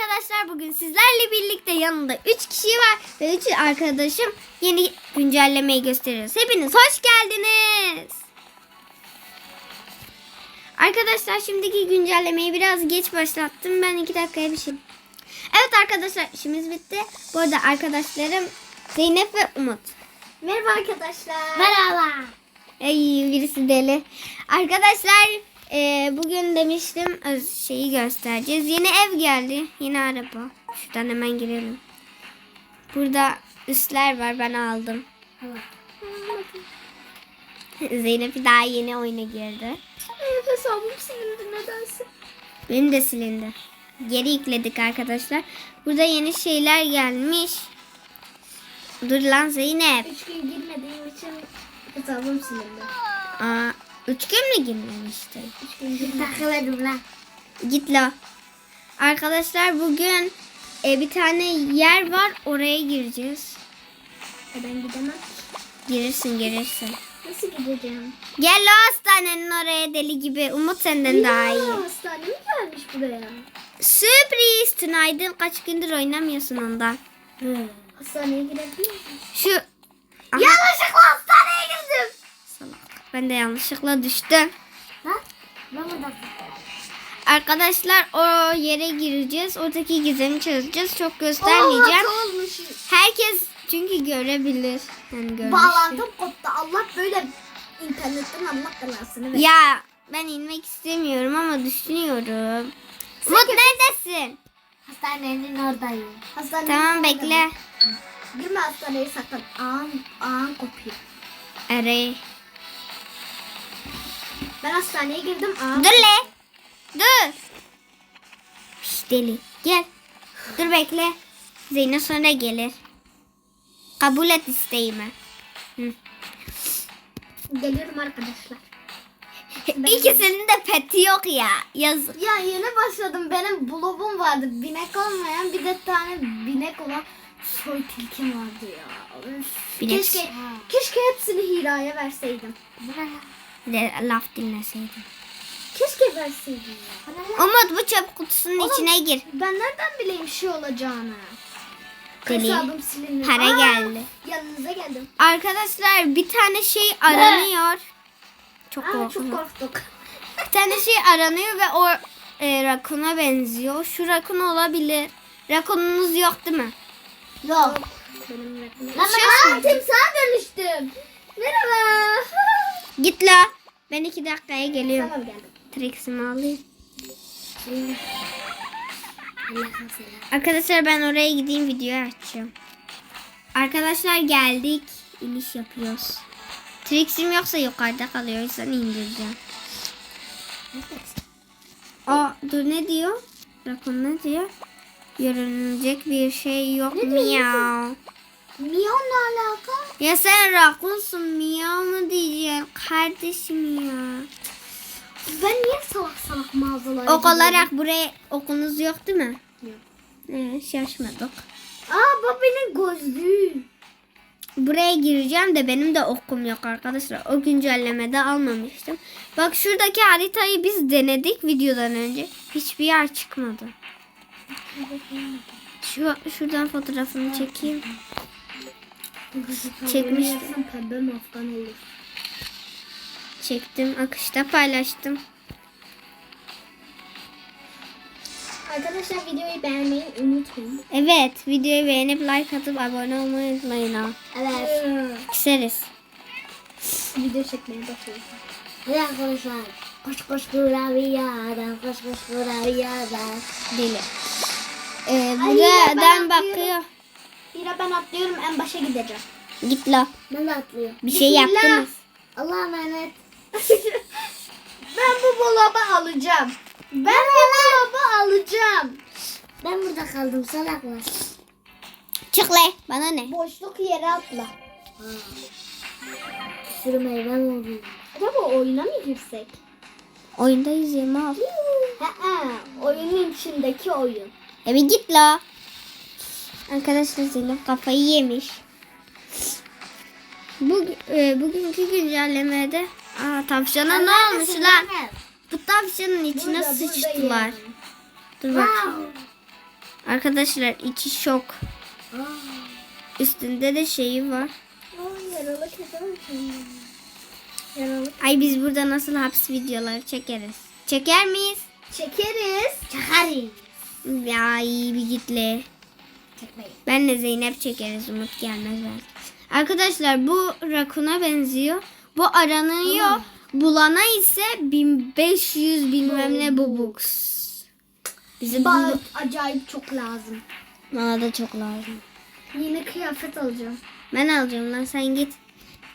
Arkadaşlar bugün sizlerle birlikte yanında 3 kişi var ve 3 arkadaşım yeni güncellemeyi gösteriyoruz. Hepiniz hoş geldiniz. Arkadaşlar şimdiki güncellemeyi biraz geç başlattım. Ben 2 dakikaya bir şey. Evet arkadaşlar işimiz bitti. Bu arada arkadaşlarım Zeynep ve Umut. Merhaba arkadaşlar. Merhaba. Ay birisi deli. Arkadaşlar e, bugün demiştim öz- şeyi göstereceğiz. Yeni ev geldi. Yeni araba. Şuradan hemen girelim. Burada üstler var ben aldım. Zeynep daha yeni oyuna girdi. Evet hesabım silindi nedense. Benim de silindi. Geri yükledik arkadaşlar. Burada yeni şeyler gelmiş. Dur lan Zeynep. Üç gün girmediğim için hesabım silindi. Aa, üç gün mü girmemişti? Üç gün girmedim. Takıldım lan. Git la. Arkadaşlar bugün e, bir tane yer var oraya gireceğiz. E ben gidemem. Girirsin girirsin. Nasıl gideceğim? Gel la hastanenin oraya deli gibi. Umut senden daha Ya, iyi. Hastane mi gelmiş buraya? Sürpriz. Tünaydın kaç gündür oynamıyorsun ondan. Hastaneye girebilir miyim? Şu Aha, Yanlışlıkla salak. Ben de yanlışlıkla düştüm. Ha? Ben burada. Arkadaşlar o yere gireceğiz. Oradaki gizemi çözeceğiz. Çok göstermeyeceğim. Herkes çünkü görebilir. Yani. Bağlantım koptu. Allah böyle internetten Allah belasını ver. Ya ben inmek istemiyorum ama düşünüyorum. Umut neredesin? Hastanenin oradayım. Hastanenin Tamam oradayım. bekle. Girme hastaneye sakın. Ağın, ağın kopuyor. Arayı. Ben hastaneye girdim. Ağın Dur le. Dur. Şş, deli. Gel. Dur bekle. Zeynep sonra gelir. Kabul et isteğimi. Hı. Geliyorum arkadaşlar. İkisinin de peti yok ya. Yazık. Ya yeni başladım. Benim blobum vardı. Binek olmayan bir de tane binek olan soy tilkim vardı ya. Binek. Keşke, keşke hepsini Hira'ya verseydim. De, laf dinleseydim. Keşke verseydim ya. Umut bu çöp kutusunun Oğlum, içine gir. Ben nereden bileyim şey olacağını? Deli. Hesabım silindi. Para Aa, geldi. Yanınıza geldim. Arkadaşlar bir tane şey aranıyor. Çok Aa, çok korktuk. Bir tane şey aranıyor ve o e, rakuna benziyor. Şu rakun olabilir. Rakununuz yok değil mi? Yok. Benim rekorum. Lan aa, timsaha dönüştüm. Merhaba. Git la. Ben iki dakikaya geliyorum. tamam geldim. Trix'imi alayım. Arkadaşlar ben oraya gideyim videoyu açacağım. Arkadaşlar geldik. İniş yapıyoruz. Trix'im yoksa yukarıda kalıyor. O yüzden indireceğim. Aa dur ne diyor? Rakun ne diyor? Görünecek bir şey yok Ne diyor, miyav. Mion'la alaka? Ya sen rakunsun miyav mı diyeceksin kardeşim ya. Ben niye salak salak mağazalara Ok olarak buraya okunuz yok değil mi? Yok. Evet şaşmadık. Aa bu benim gözlüğüm. Buraya gireceğim de benim de okum yok arkadaşlar. O güncellemede almamıştım. Bak şuradaki haritayı biz denedik videodan önce. Hiçbir yer çıkmadı. Şu şuradan fotoğrafını çekeyim. Çekmiştim. Pembe mafkan olur. Çektim, akışta paylaştım. Arkadaşlar videoyu beğenmeyi unutmayın. Evet, videoyu beğenip like atıp abone olmayı unutmayın ha. Evet. Küseriz. Video çekmeye başlayalım. Hadi arkadaşlar. Koş koş kurabiyadan, koş koş kurabiyadan. Deli. Ee, Ay, buradan ben bakıyor. Hira ben atlıyorum en başa gideceğim. Git la. Ben de atlıyorum. Bir şey yaptınız. Allah'a emanet. ben bu dolabı alacağım. Ben bu dolabı alacağım. Ben burada kaldım salaklar. Çık le. Bana ne? Boşluk yere atla. Sürmeyi ben oldum. Acaba oyuna mı girsek? Oyundayız yeme al. Ha, oyunun içindeki oyun. Bir git la. Arkadaşlar Zeynep kafayı yemiş. Bu, e, bugünkü güncellemede Aa, tavşana ne olmuş lan? Bu tavşanın içine Burada, sıçtılar. buradayım. Dur bak. Wow. Arkadaşlar içi şok. Üstünde de şeyi var. Aa, yaralı kedi Yaralı. Ay biz burada nasıl hapis videoları çekeriz? Çeker miyiz? Çekeriz. Çekeriz. Ya iyi bir gitle. Çekmeyin. Ben de Zeynep çekeriz Umut gelmez belki. Arkadaşlar bu rakuna benziyor. Bu aranıyor. Bulana ise 1500 bilmem ne bubux. Bize Bana bu acayip çok lazım. bana da çok lazım. Yeni kıyafet alacağım. Ben alacağım lan sen git.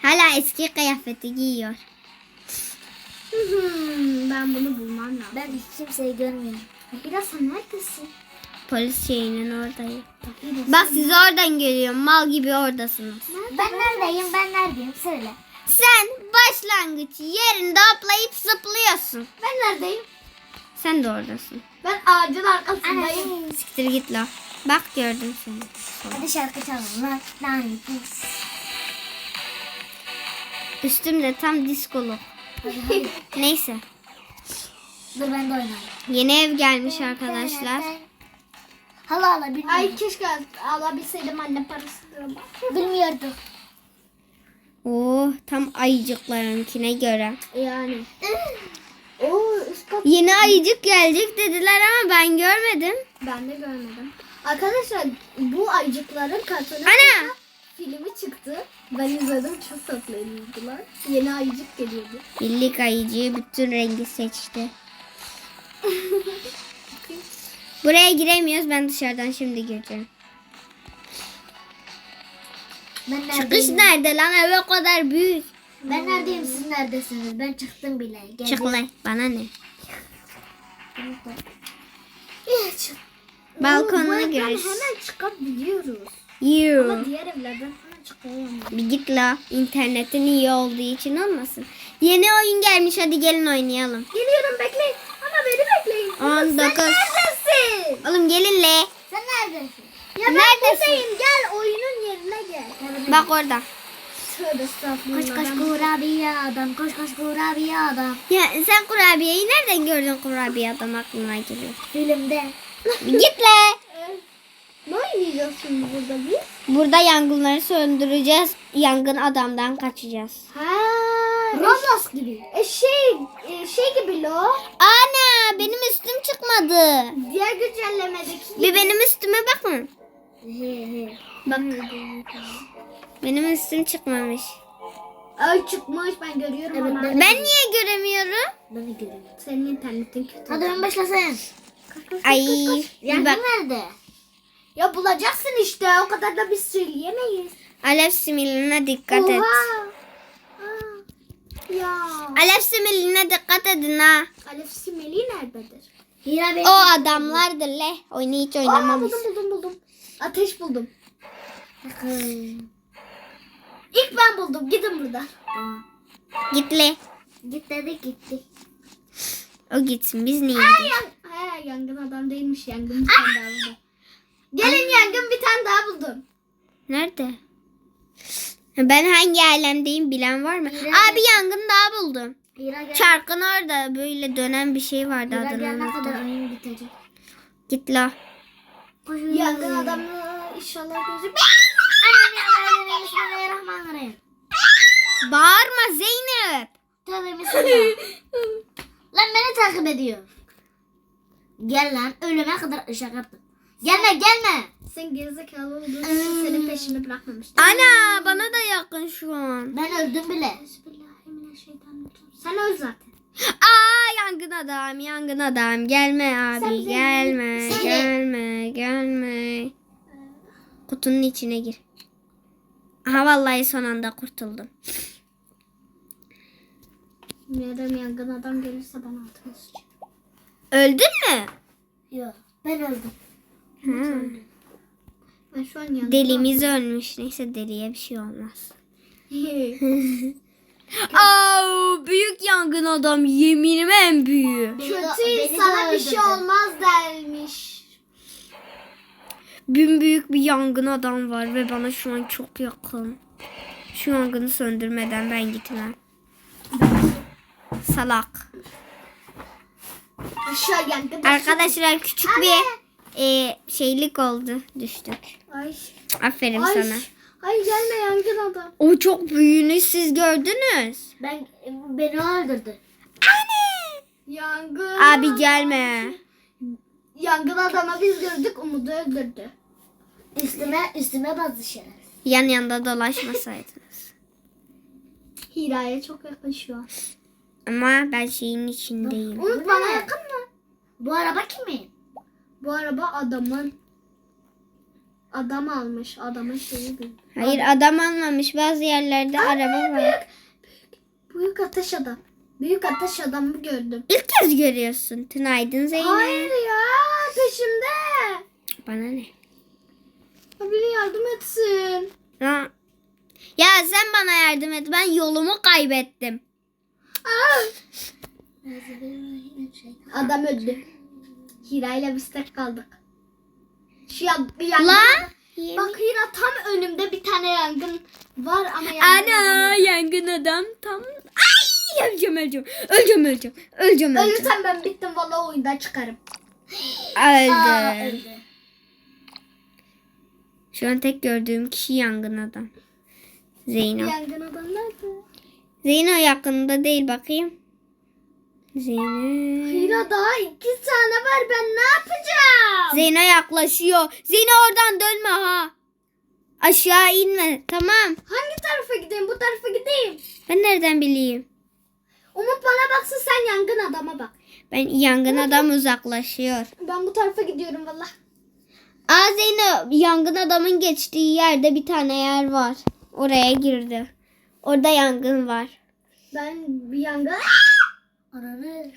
Hala eski kıyafeti giyiyor. Hmm, ben bunu bulmam lazım. Ben hiç kimseyi görmüyorum. Hira sen neredesin? Polis şeyinin oradayım. Bak siz oradan geliyorum. Mal gibi oradasınız. Ben neredeyim? Ben neredeyim? Söyle. Sen başlangıç yerinde hoplayıp zıplıyorsun. Ben neredeyim? Sen de oradasın. Ben ağacın arkasındayım. Anne. Siktir git la. Bak gördüm seni. Hadi şarkı çalalım lan. Üstümde tam diskolu. Hadi hadi. Neyse. Dur ben de oynayayım. Yeni ev gelmiş arkadaşlar. Hala bilmiyorduk. Ay keşke alabilseydim anne parasını ama. Bilmiyorduk. Oo, tam ayıcıklarınkine göre. Yani. Oo Yeni ayıcık gelecek dediler ama ben görmedim. ben de görmedim. Arkadaşlar bu ayıcıkların katının Ana! filmi çıktı. Ben izledim çok tatlıydılar. Yeni ayıcık geliyordu. Birlik ayıcığı bütün rengi seçti. Buraya giremiyoruz. Ben dışarıdan şimdi gireceğim. Ben Çıkış neredeyim? nerede lan? Ev o kadar büyük. Ben neredeyim? Siz neredesiniz? Ben çıktım bile. Geldim. Çık lan. Bana ne? Balkonuna Bu evden gireriz. hemen çıkabiliyoruz. Yoo. Ama diğer evlerden hemen çıkamıyorum. Bir git la. İnternetin iyi olduğu için olmasın. Yeni oyun gelmiş. Hadi gelin oynayalım. Geliyorum bekleyin. Ama beni bekleyin. On dokuz. Neredesin? Oğlum gelin le. Sen neredesin? Ya ben Neredesin? buradayım. Gel oyunun yerine gel. Bak orada. Koş koş kurabiye adam. Koş koş kurabiye adam. Ya sen kurabiyeyi nereden gördün kurabiye adam aklıma geliyor. Filmde. Git le. Ne oynayacağız şimdi burada biz? Burada yangınları söndüreceğiz. Yangın adamdan kaçacağız. Ha, Roblox gibi. E şey, e, şey gibi lo. Ana benim üstüm çıkmadı. Diğer güncellemedeki Bir benim üstüme bakın. Bak. Benim üstüm çıkmamış. Ay çıkmış ben görüyorum Evet, ama. ben- Ben niye göremiyorum? Ben de görüyorum. Senin internetin kötü. Hadi ben başlasın. Ay. Yangın nerede? Ya bulacaksın işte o kadar da biz söyleyemeyiz. Alev similine dikkat et. Oha. Ha. Ya. Alev similine dikkat edin ha. Alef Simeli nerededir? Hira bey. O adamlardır le. Oyunu hiç Aa oynamamış. buldum buldum buldum. Ateş buldum. İlk ben buldum. Gidin buradan. Git le. Git dedik gitti. O gitsin. Biz niye Ha, gidiyoruz? yan ha, yangın adam değilmiş. Yangın bir tane daha buldum. Gelin yangın bir tane daha buldum. Nerede? Ben hangi alemdeyim bilen var mı? Nerede? Abi yangın daha buldum. Gel. Çarkın orada böyle dönen bir şey vardı Hira adını gelene unuttum. kadar oyun bitecek. Git la. Yangın adamla inşallah gözü. Bismillahirrahmanirrahim. Bağırma Zeynep. Tövbe bismillah. lan beni takip ediyor. Gel lan ölüme kadar ışık yaptım. Gelme gelme. Sen gerizekalı olduğun için senin peşini bırakmamıştım. Ana bana da yakın şu an. Ben öldüm bile. Sen öl zaten. Aa yangın adam yangın adam gelme abi Sen gelme sen- gelme gelme. Kutunun içine gir. Aha vallahi son anda kurtuldum. Madem yangın adam gelirse bana atma sıçıyor. Öldün mü? Yok ben öldüm. Ha. Ben şu an yangın Delimiz ölmüş. Neyse deliye bir şey olmaz. Aa, büyük yangın adam yeminim en büyüğü. Kötü insana bir şey olmaz dermiş. Bin büyük bir yangın adam var ve bana şu an çok yakın. Şu yangını söndürmeden ben gitmem. Salak. Aşağı yangın. Arkadaşlar küçük bir e, şeylik oldu. Düştük. Ay. Aferin Ay. sana. Ay gelme yangın adam. O çok büyüğünü siz gördünüz. Ben beni öldürdü. Yangın. Abi gelme. Yangın adamı biz gördük Umut'u öldürdü. Üstüme üstüme bazı şeyler. Yan yanda dolaşmasaydınız. Hira'ya çok yaklaşıyor. Ama ben şeyin içindeyim. Umut bana yakın mı? Bu araba kimin? Bu araba adamın. Adam almış. Adamın şeyi bir. Hayır adam almamış. Bazı yerlerde araba var. Büyük ateş adam. Büyük ateş adamı gördüm. İlk kez görüyorsun. Tünaydın Zeynep. Hayır ya peşimde. Bana ne? Biri yardım etsin. Ha. Ya sen bana yardım et. Ben yolumu kaybettim. Aa! Adam öldü. Hira ile biz tek kaldık. Şu yan, yangın. La. Bak Hira tam önümde bir tane yangın var ama yangın Ana adamı- yangın adam tam. Ay öleceğim öleceğim. Öleceğim öleceğim. Öleceğim öleceğim. Ölürsem ben bittim valla oyundan çıkarım. Aa, Öldüm. öldü. Şu an tek gördüğüm kişi yangın adam. Zeyno. Yangın adam nerede? Zeyno yakında değil bakayım. Zeyno. Hira daha iki tane var ben ne yapacağım? Zeyno yaklaşıyor. Zeyno oradan dönme ha. Aşağı inme tamam. Hangi tarafa gideyim bu tarafa gideyim. Ben nereden bileyim? Umut bana baksın sen yangın adama bak. Ben yangın adam uzaklaşıyor. Ben bu tarafa gidiyorum valla. Aa Zeyno yangın adamın geçtiği yerde bir tane yer var. Oraya girdi. Orada yangın var. Ben bir yangın Ananı.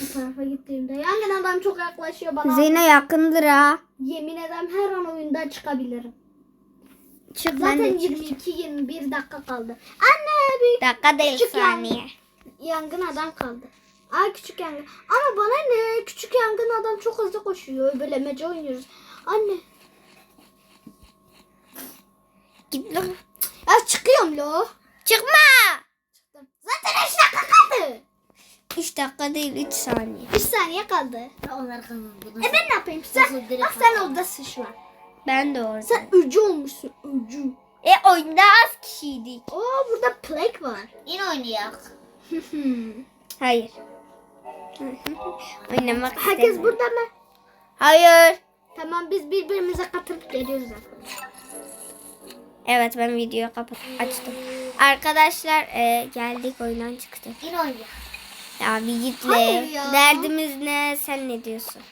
bu tarafa gittiğimde yangın adam çok yaklaşıyor bana. Zeyno yakındır ha. Yemin ederim her an oyundan çıkabilirim. Çık Zaten de çık. 22-21 dakika kaldı. Anne büyük Dakika değil Küçük saniye. yangın adam kaldı. Aa küçük yangın. Ama bana ne? Küçük yangın adam çok hızlı koşuyor. Böyle mece oynuyoruz. Anne. Git lan. Ya çıkıyorum lo. Çıkma. Zaten 5 dakika kaldı. 3 dakika değil 3 saniye. 3 saniye kaldı. Onlar kazandı. E ben ne yapayım? Sen, bak sen oradasın şu an. Ben de orada. Sen öcü olmuşsun. Öcü. E oyunda az kişiydik. Oo burada plague var. Yine oynayak. Hayır. Oynamak Herkes istemiyorum. burada mı? Hayır. Tamam biz birbirimize katılıp geliyoruz zaten. Evet ben videoyu kapat açtım. Arkadaşlar e, geldik oyundan çıktık. Yine oynayak. Ya bir git Hayır ya. Derdimiz ne? Sen ne diyorsun?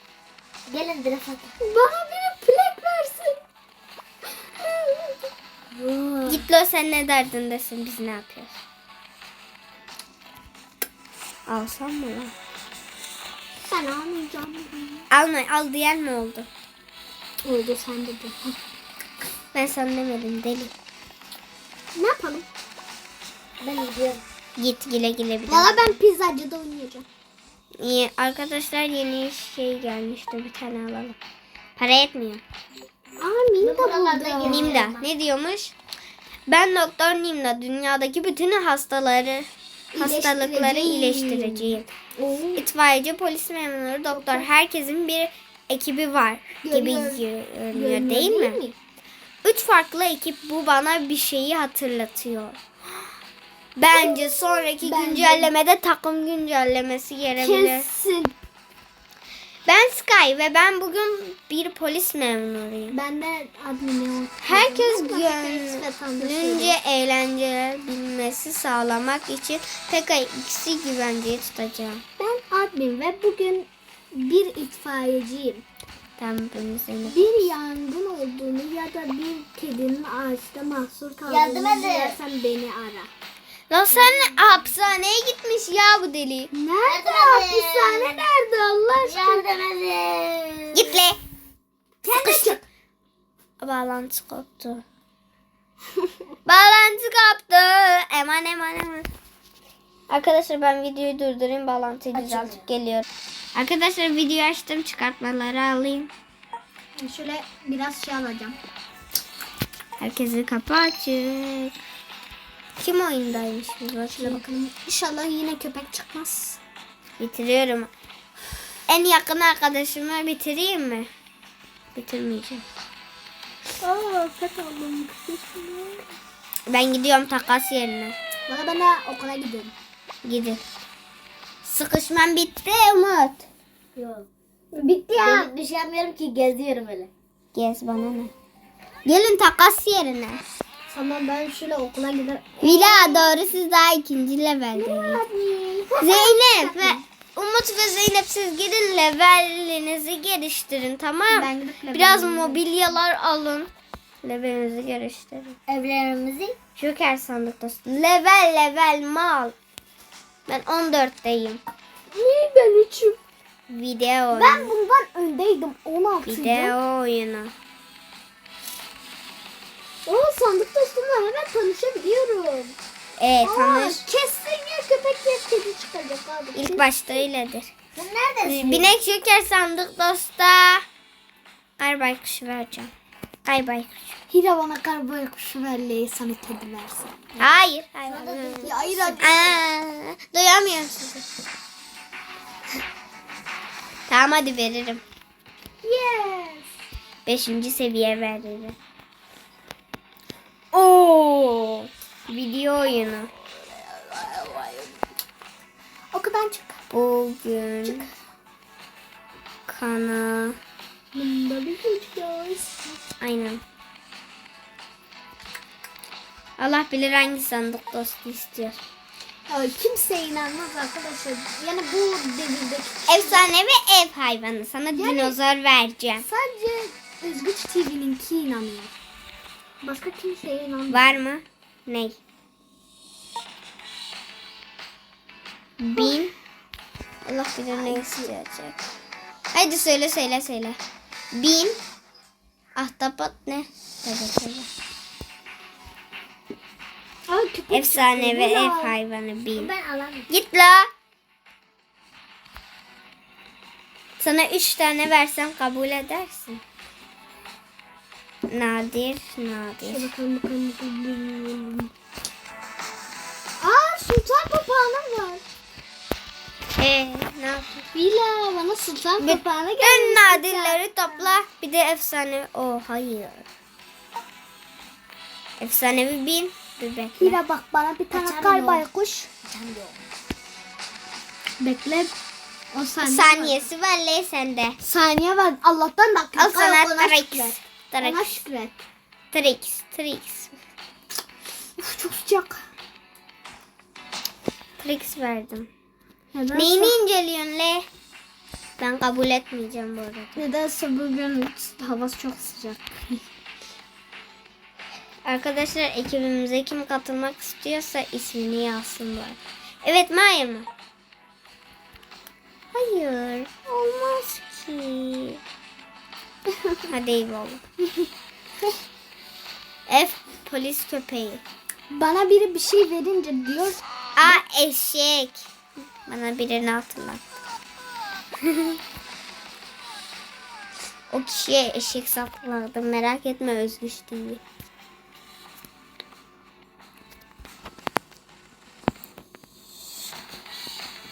Gelin direkt hadi. Bana biri plague versin. Git lo sen ne derdindesin biz ne yapıyoruz? Alsam mı lan? Sen almayacağım. Alma, al diyen mi oldu? Oldu sen de de. Ben sana demedim deli. Ne yapalım? Ben gidiyorum. Git güle güle bir. Valla ben pizzacıda oynayacağım. İyi, arkadaşlar yeni şey gelmişti bir tane alalım. Para yetmiyor. Aa buldu. gezeceğim. Nimda ne diyormuş? Ben doktor Nimda dünyadaki bütün hastaları hastalıkları iyileştireceğim. Oo. İtfaiyeci, polis memuru, doktor herkesin bir ekibi var gibi Görüyor- Görünüyor değil mi? Üç farklı ekip bu bana bir şeyi hatırlatıyor. Bence sonraki Bence- güncellemede takım güncellemesi gelebilir. Kesin. Ben Sky ve ben bugün bir polis memuruyum. Ben de admini o. Herkes Ben gönlünce eğlence bilmesi sağlamak için PKX'i güvenceye tutacağım. Ben admin ve bugün bir itfaiyeciyim. Tamam bunu seni. Bir yangın olduğunu ya da bir kedinin ağaçta mahsur kaldığını duyarsan beni ara. Lan sen hapishaneye gitmiş ya bu deli. Nerede? Hapishane nerede Allah aşkına? Yardım edin. Git le. Çık. Bağlantı koptu. Bağlantı koptu. Eman eman eman. Arkadaşlar ben videoyu durdurayım bağlantıyı düzeltip geliyorum. Arkadaşlar videoyu açtım çıkartmaları alayım. Şöyle biraz şey alacağım. Herkesin kapı açık. Kim oyundaymış bakayım. bakalım. İnşallah yine köpek çıkmaz. Bitiriyorum. en yakın arkadaşımı bitireyim mi? Bitirmeyeceğim. Aa pet aldım. Ben gidiyorum takas yerine. Bana bana okula gidelim. Gidin. Sıkışmam bitti Umut. Yok. Bitti ya. Ben bir şey yapmıyorum ki geziyorum öyle. Gez bana ne? Gelin takas yerine. Tamam ben şöyle okula giderim. Vila doğru siz daha ikinci leveldeyiz. Zeynep ve Umut ve Zeynep siz gidin levelinizi geliştirin tamam? Ben gidip Biraz mobilyalar alın. Levelinizi geliştirin. Evlerimizi Joker sandıkta. Level level mal. Ben 14'teyim. Niye ben üçüm? Video oyunu. Ben bundan öndeydim. 16 'ydım. Video oyunu. Oo sandık dostumla hemen tanışabiliyorum. Evet Aa, tanış. kesin ya köpek ya kedi çıkacak abi. İlk başta öyledir. Sen neredesin? Binek Joker sandık dosta. Kar baykuşu vereceğim. Kay baykuş. Hira bana karbon kuşu verleyi sana kedi versin. Hayır. Hayır. Ya hayır hadi. Aa, duyamıyorum sizi. Tamam hadi veririm. Yes. Beşinci seviye veririm. Oo, video oyunu. Okudan çık. Bugün kana Bunda bir çıkacağız. aynen. Allah bilir hangi sandık dostu istiyor. Ya kimse inanmaz arkadaşlar. Yani bu devirde Efsane ve ev hayvanı. Sana dinozor vereceğim. sadece Özgüç TV'ninki inanıyor. Başka kimseye inanmıyor. Var mı? Ney? Bin. Allah bilir ne isteyecek. Hadi söyle söyle söyle. Bin. Ahtapot ne? Söyle. Aa, köpek Efsane ve ev hayvanı bin. Ben alamam. Git la. Sana üç tane versem kabul edersin. Nadir, nadir. Şöyle bakalım bakalım bakalım. Aa sultan papağanım var. Ee, ne yapayım? Vila bana sultan Bir- papağanı En gelmiş. nadirleri topla. Bir de efsane. O hayır. Efsanevi bin. Dur bekle. Vila bak bana bir tane Kaçarım kar yok. baykuş. Bekle. O saniye. Saniyesi var le sende. Saniye var. Allah'tan dakika. Al sana ona Trix. Ona Trix. şükret. Trix. Trix. Uf, çok sıcak. Trix verdim. Nedense, Neyini inceliyorsun le? Ben kabul etmeyeceğim bu arada. nedense bugün hava çok sıcak. Arkadaşlar ekibimize kim katılmak istiyorsa ismini yazsınlar. Evet Maya mı? Hayır. Olmaz ki. Hadi eyvallah. F polis köpeği. Bana biri bir şey verince diyor Aa eşek. Bana birini hatırlat. o kişiye eşek sakladım. Merak etme Özgüç TV.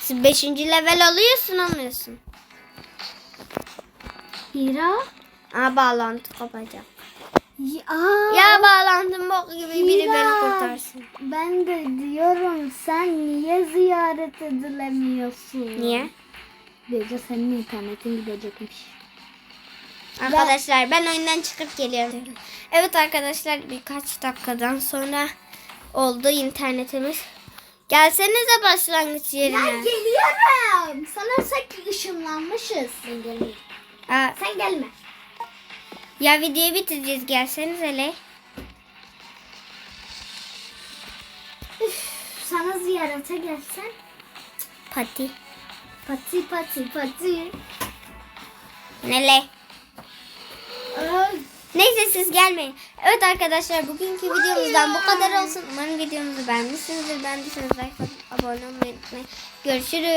Siz 5. level alıyorsun almıyorsun. Hira. Aa bağlantı kopacak. Ya, Ya bağlantım bok gibi biri beni Hira. kurtarsın. Ben de diyorum sen niye ziyaret edilemiyorsun? Niye? Gece senin internetin gidecekmiş. Arkadaşlar ben oyundan çıkıp geliyorum. Evet arkadaşlar birkaç dakikadan sonra oldu internetimiz. Gelsenize başlangıç yerine. geliyorum. Sanırsak ışınlanmışız. Ben gelmeyeyim. Aa, Sen gelme. Ya videoyu bitireceğiz gelseniz hele. Üf, sana ziyarete gelsen. Pati. Pati pati pati. Nele. Ay, Neyse siz gelmeyin. Evet arkadaşlar bugünkü videomuzdan bu kadar olsun. Umarım videomuzu beğenmişsinizdir. Beğendiyseniz like atıp abone olmayı unutmayın. Görüşürüz.